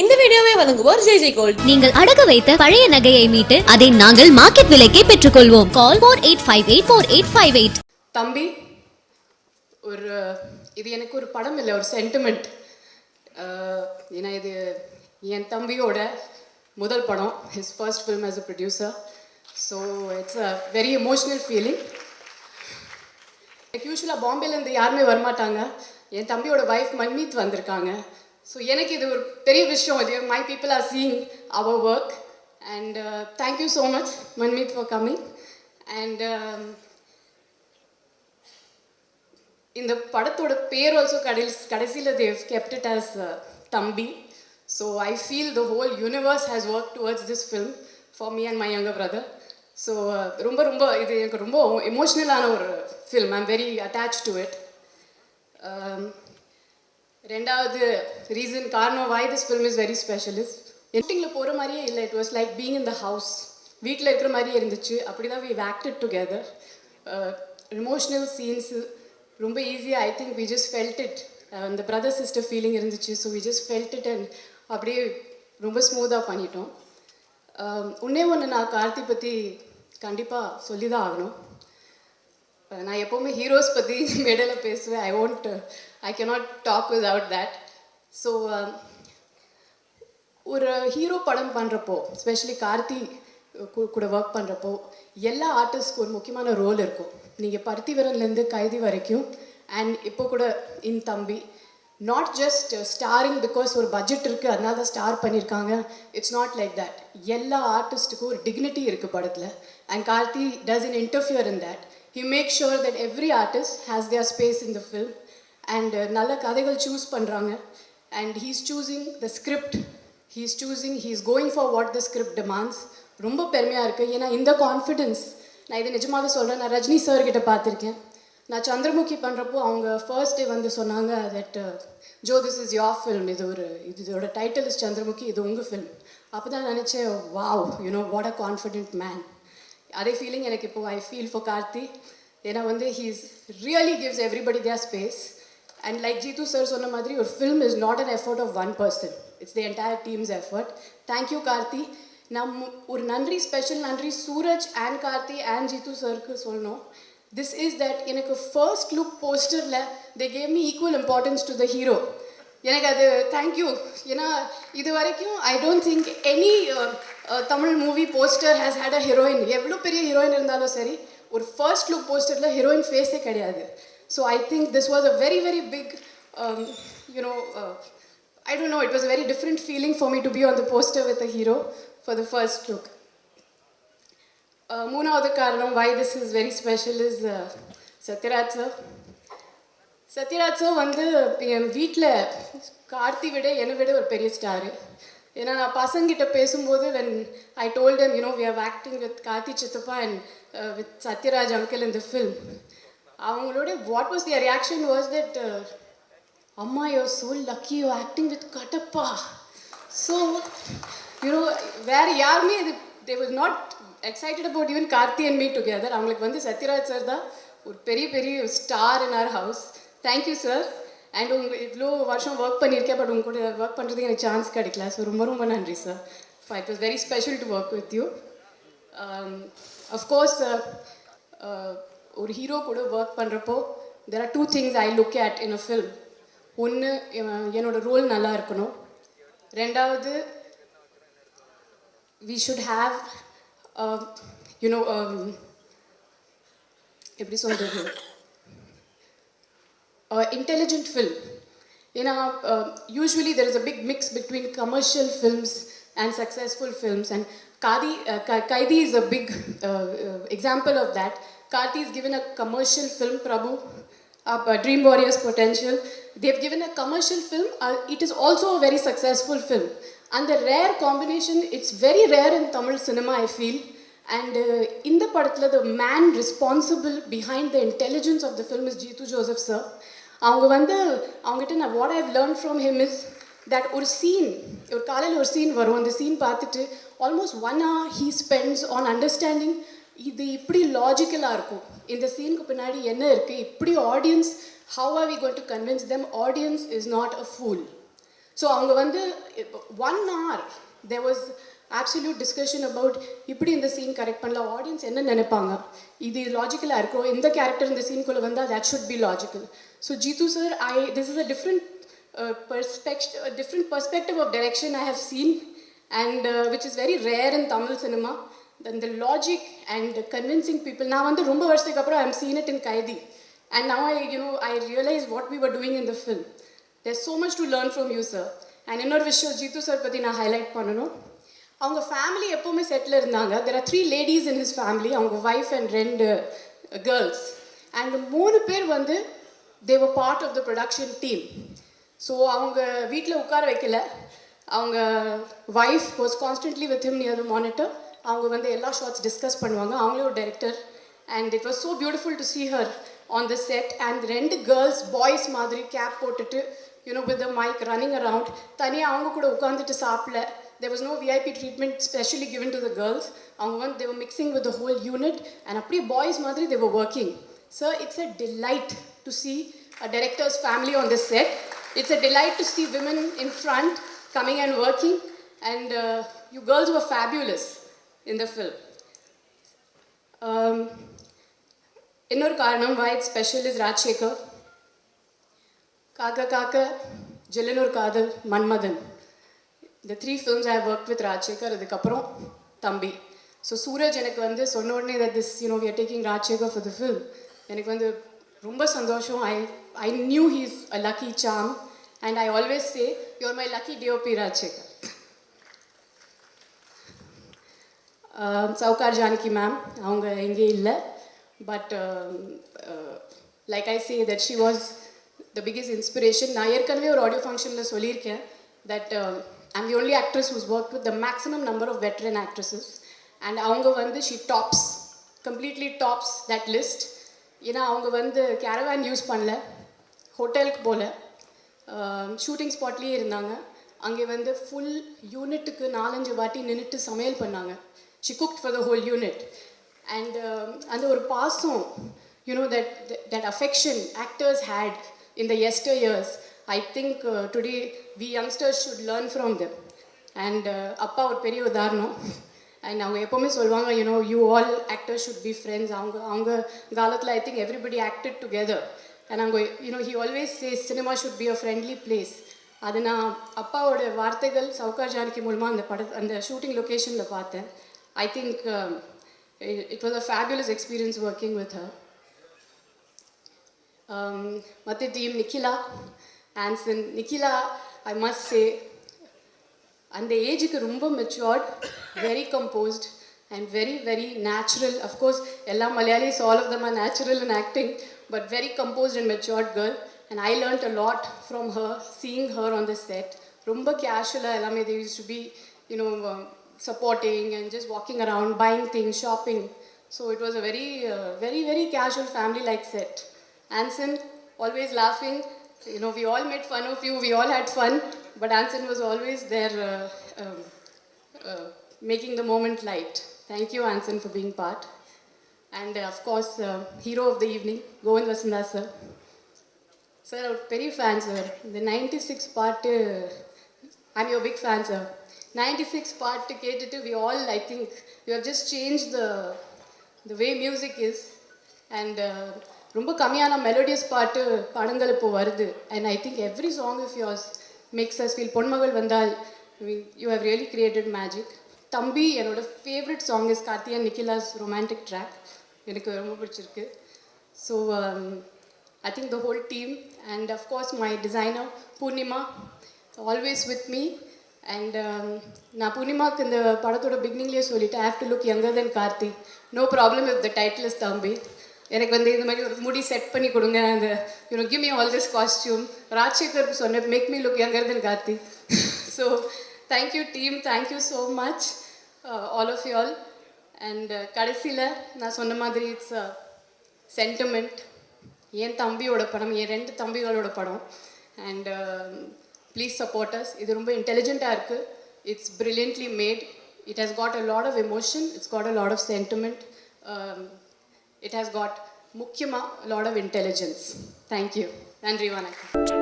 இந்த வீடியோவை வழங்குவோர் ஜெய் ஜெய் கோல்ட். நீங்கள் அடகு வைத்த பழைய நகையை மீட்டு அதை நாங்கள் மார்க்கெட் விலைக்கே பெற்றுக்கொள்வோம். Call four eight five eight four eight five eight. தம்பி ஒரு இது எனக்கு ஒரு படம் இல்லை ஒரு சென்டிமெண்ட் ஏன்னா இது என் தம்பியோட முதல் படம் his first film as a producer so it's a very emotional feeling எனக்கு யூஸ்வலாக பாம்பேலேருந்து யாருமே வரமாட்டாங்க. என் தம்பியோட ஒய்ஃப் மன்மீத் வந்திருக்காங்க. ஸோ எனக்கு இது ஒரு பெரிய விஷயம். இது my people are seeing our work and thank you so much Manmeet for coming and இந்த படத்தோட பேர் ஆல்சோ கடைசி கடைசியில் Dev kept it as Thambi. So I feel the whole universe has work towards this film for me and my younger brother so ரொம்ப ரொம்ப இது எனக்கு ரொம்ப எமோஷ்னலான ஒரு film am very attach to it ரெண்டாவது ரீசன் காரணம் why this film is very specialist எட்டிங்கில் போகிற மாதிரியே இல்லை. It was like being in the house வீட்டில் இருக்கிற மாதிரியே இருந்துச்சு. அப்படி தான் we acted together emotional scenes ரொம்ப ஈஸியாக I think we just felt it அந்த பிரதர் சிஸ்டர் ஃபீலிங் இருந்துச்சு. So we just felt it and அப்படியே ரொம்ப ஸ்மூத்தாக பண்ணிட்டோம். Um, உன்னே ஒன்று நான் கார்த்தி பற்றி கண்டிப்பாக சொல்லி தான் ஆகணும். நான் எப்போவுமே ஹீரோஸ் பற்றி மேடையில் பேசுவேன். I won't I cannot talk without that so ஒரு ஹீரோ படம் பண்ணுறப்போ ஸ்பெஷலி கார்த்தி கூட ஒர்க் பண்ணுறப்போ எல்லா ஆர்டிஸ்ட்க்கு ஒரு முக்கியமான ரோல் இருக்கும். நீங்கள் பருத்திவரன்லேருந்து கைதி வரைக்கும் அண்ட் இப்போ கூட in Thambi. Not just starring because ஒரு பட்ஜெட் இருக்குது அதனால தான் ஸ்டார் பண்ணியிருக்காங்க. இட்ஸ் நாட் லைக் தட் எல்லா ஆர்டிஸ்ட்டுக்கும் ஒரு டிக்னிட்டி இருக்குது படத்தில். And Karthi doesn't interfere in that he make sure that every artist has their space in the film and நல்ல கதைகள் சூஸ் பண்ணுறாங்க and he's choosing the script he's choosing he's going for what the script demands ரொம்ப பெருமையாக இருக்குது ஏன்னா இந்த confidence நான் இது நிஜமாவே சொல்கிறேன் நான் ரஜினி சார் கிட்ட பார்த்துருக்கேன். நான் சந்திரமுகி பண்ணுறப்போ அவங்க ஃபர்ஸ்ட் டே வந்து சொன்னாங்க that uh, Jo this is your film இது ஒரு இது இதோட டைட்டில் இஸ் சந்திரமுகி இது உங்கள் ஃபில்ம் அப்போ தான் நினச்சேன் wow you know what a confident man அதே ஃபீலிங் எனக்கு இப்போது ஐ ஃபீல் ஃபார் கார்த்தி ஏன்னா வந்து he's really gives everybody their space and like Jeethu sir சொன்ன மாதிரி ஒரு film is not an effort of one person it's the entire team's effort thank you Karthi நம் ஒரு நன்றி ஸ்பெஷல் நன்றி சூரஜ் அண்ட் கார்த்தி அண்ட் ஜீது சருக்கு சொல்லணும். திஸ் இஸ் தட் எனக்கு ஃபர்ஸ்ட் லுக் போஸ்டரில் they gave me equal importance to the hero எனக்கு அது தேங்க்யூ ஏன்னா இது வரைக்கும் I don't think any Tamil movie poster has had a heroine எவ்வளோ பெரிய ஹீரோயின் இருந்தாலும் சரி ஒரு ஃபர்ஸ்ட் லுக் போஸ்டரில் ஹீரோயின் ஃபேஸே கிடையாது. So I think this was a very very big you know I don't know it was a very different feeling for me to be on the poster with a hero for the first look மூணாவது காரணம் why this is very special is Sathyaraj sir Sathyaraj sir வந்து என் வீட்டில் கார்த்தி விட என்னை விட ஒரு பெரிய ஸ்டாரு ஏன்னா நான் பசங்கிட்ட பேசும்போது when I told them you know we are acting with Karthi சித்தப்பா அண்ட் வித் சத்யராஜ் அங்கிள் இந்த ஃபில்ம் அவங்களோட what was their reaction was that அம்மா yo so lucky you acting with Kattappa so you know வேறு யாருமே இது they was not excited about even Karthi and me together அவங்களுக்கு வந்து Sathyaraj sir தான் ஒரு பெரிய பெரிய star in our house thank you sir and உங்கள் இவ்வளோ வருஷம் ஒர்க் பண்ணியிருக்கேன் பட் உங்க கூட ஒர்க் பண்ணுறதுக்கு எனக்கு சான்ஸ் கிடைக்கல. ஸோ ரொம்ப ரொம்ப நன்றி sir it was very special to work with you of course ஒரு ஹீரோ கூட ஒர்க் பண்ணுறப்போ there are two things I look at in a film ஒன்று என்னோட ரோல் நல்லா இருக்கணும். ரெண்டாவது வி ஷுட் ஹாவ் யூனோ எப்படி சொல்கிறது uh, intelligent film. You know, uh, usually there is a big mix between commercial films and successful films and Kadi, uh, Kaidi is a big uh, uh, example of that. Karti is given a commercial film, Prabhu, uh, Dream Warriors Potential. They've given a commercial film. Uh, it is also a very successful film. And the rare combination, it's very rare in Tamil cinema, I feel. And uh, in the Padatla, the man responsible behind the intelligence of the film is Jeetu Joseph sir. அவங்க வந்து அவங்ககிட்ட நான் what I've learn from him is that ஒரு scene ஒரு காலையில் ஒரு scene வரும். அந்த சீன் பார்த்துட்டு almost one hour he spends on understanding இது இப்படி லாஜிக்கலாக இருக்கும். இந்த சீனுக்கு பின்னாடி என்ன இருக்குது இப்படி audience how are we going to convince them audience is not a fool so அவங்க வந்து one hour there was absolute discussion about இப்படி இந்த சீன் கரெக்ட் பண்ணலாம் ஆடியன்ஸ் என்ன நினைப்பாங்க இது லாஜிக்கலாக இருக்கும் எந்த கேரக்டர் இந்த சீன்குள்ளே வந்தால் that should be logical so Jeethu sir I this is a different perspect different perspective of direction I have seen and which is very rare in Tamil cinema இந்த லாஜிக் அண்ட் கன்வின்சிங் பீப்புள் நான் வந்து ரொம்ப வருஷத்துக்கு அப்புறம் I am seen it in Kaithi and now I you know I realise what we were doing in the film there so much to learn from you sir and இன்னொரு விஷயம் Jeethu sir பற்றி நான் highlight பண்ணணும் அவங்க family எப்போவுமே settle இருந்தாங்க. There are three ladies in his family அவங்க wife and ரெண்டு கேர்ள்ஸ் அண்ட் மூணு பேர் வந்து they were part of the production team so அவங்க வீட்டில் உட்கார வைக்கல. அவங்க wife was constantly with him near monitor அவங்க வந்து எல்லா ஷார்ட்ஸ் டிஸ்கஸ் பண்ணுவாங்க. அவங்களே ஒரு director and it was so beautiful to see her on the set and ரெண்டு கேர்ள்ஸ் பாய்ஸ் மாதிரி கேப் போட்டுட்டு you know with the mic running around தனியாக அவங்க கூட உட்காந்துட்டு சாப்பிடல there was no VIP treatment specially given to the girls அவங்க வந்து they were mixing with the whole unit and அப்படியே பாய்ஸ் மாதிரி they were working so it's a delight to see a director's family on this set it's a delight to see women in front coming and working and uh, you girls were fabulous in the film um, இன்னொரு காரணம் why it's special is Rajasekar. Kaakha காக்க ஜில்லனூர் காதல் மன்மதன். இந்த three films I work with Rajasekar அதுக்கப்புறம் Thambi. So Suraj எனக்கு வந்து சொன்ன உடனே that this you know we're taking Rajasekar for the film எனக்கு வந்து ரொம்ப சந்தோஷம். I I knew he's a lucky charm and I always say your my lucky DOP Rajasekar. Sowcar Janaki ma'am அவங்க எங்கேயும் இல்லை. But like I say that she was the biggest inspiration நான் ஏற்கனவே ஒரு ஆடியோ ஃபங்க்ஷனில் சொல்லியிருக்கேன் that I'm the only actress who's work with the maximum number of veteran actresses and அவங்க வந்து she tops completely tops that list ஏன்னா அவங்க வந்து கேரவேன் யூஸ் பண்ணல ஹோட்டலுக்கு போகல ஷூட்டிங் ஸ்பாட்லேயே இருந்தாங்க. அங்கே வந்து ஃபுல் யூனிட்டுக்கு நாலஞ்சு வாட்டி நின்றுட்டு சமையல் பண்ணாங்க. She cook for the whole unit and அந்த ஒரு பாசம் you know that that affection actors had in the yester years I think today we youngsters should learn from them and அப்பா ஒரு பெரிய உதாரணம். அண்ட் அவங்க எப்போவுமே சொல்லுவாங்க you know you all actors should be friends அவங்க அவங்க காலத்தில் I think everybody acted together and அவங்க you know he always say cinema should be a friendly place அது நான் அப்பாவோட வார்த்தைகள் சவுகார் ஜானகி மூலமாக அந்த பட அந்த ஷூட்டிங் லொக்கேஷனில் பார்த்தேன். I think it was a fabulous experience working with her மற்ற டீம் நிக்கிலா ஆன்சன் நிக்கிலா ஐ மஸ்ட் சே அந்த ஏஜுக்கு ரொம்ப matured very composed and very very natural of course எல்லா Malayalis all of them are natural in acting but very composed and matured girl and I learnt a lot from her seeing her on the set ரொம்ப கேஷுவலாக எல்லாமே they use to be you know supporting and just walking around, buying things, shopping. So it was a very, uh, very, very casual family-like set. Anson always laughing. You know, we all made fun of you. We all had fun, but Anson was always there, uh, um, uh, making the moment light. Thank you, Anson, for being part. And uh, of course, uh, hero of the evening, Govind Vasundha sir. Sir, our very fan sir. The 96 part, uh, I'm your big fan sir. Ninety six பாட்டு கேட்டுட்டு we all I think you have just change the the way music is and ரொம்ப கம்மியான melodious பாட்டு படங்கள் இப்போ வருது. And I think every song if yours makes us feel Ponmagal Vandhal you have really created magic Thambi என்னோட favourite song is கார்த்தியா நிக்கிலாஸ் romantic track எனக்கு ரொம்ப பிடிச்சிருக்கு. So I think the whole team and of course my designer Poornima always with me and um, நான் புனிமாக்கு இந்த படத்தோட பிகினிங்லேயே சொல்லிட்டு have to look younger than Karthi. No problem if the title is Thambi. எனக்கு வந்து இந்த மாதிரி ஒரு முடி செட் பண்ணி கொடுங்க. அந்த you know give me all this costume Rajasekar சொன்னேன் make me look younger than Karthi. So thank you team thank you so much all of you all and கடைசியில் நான் சொன்ன மாதிரி இட்ஸ் சென்டிமெண்ட் என் தம்பியோட படம் என் ரெண்டு தம்பிகளோட படம். அண்ட் ப்ளீஸ் சப்போர்ட்டர்ஸ் இது ரொம்ப இன்டெலிஜென்ட்டாக இருக்குது it's brilliantly made it has got a lot of emotion it's got a lot of sentiment it has got முக்கியமாக lot of intelligence thank you நன்றி வணக்கம்.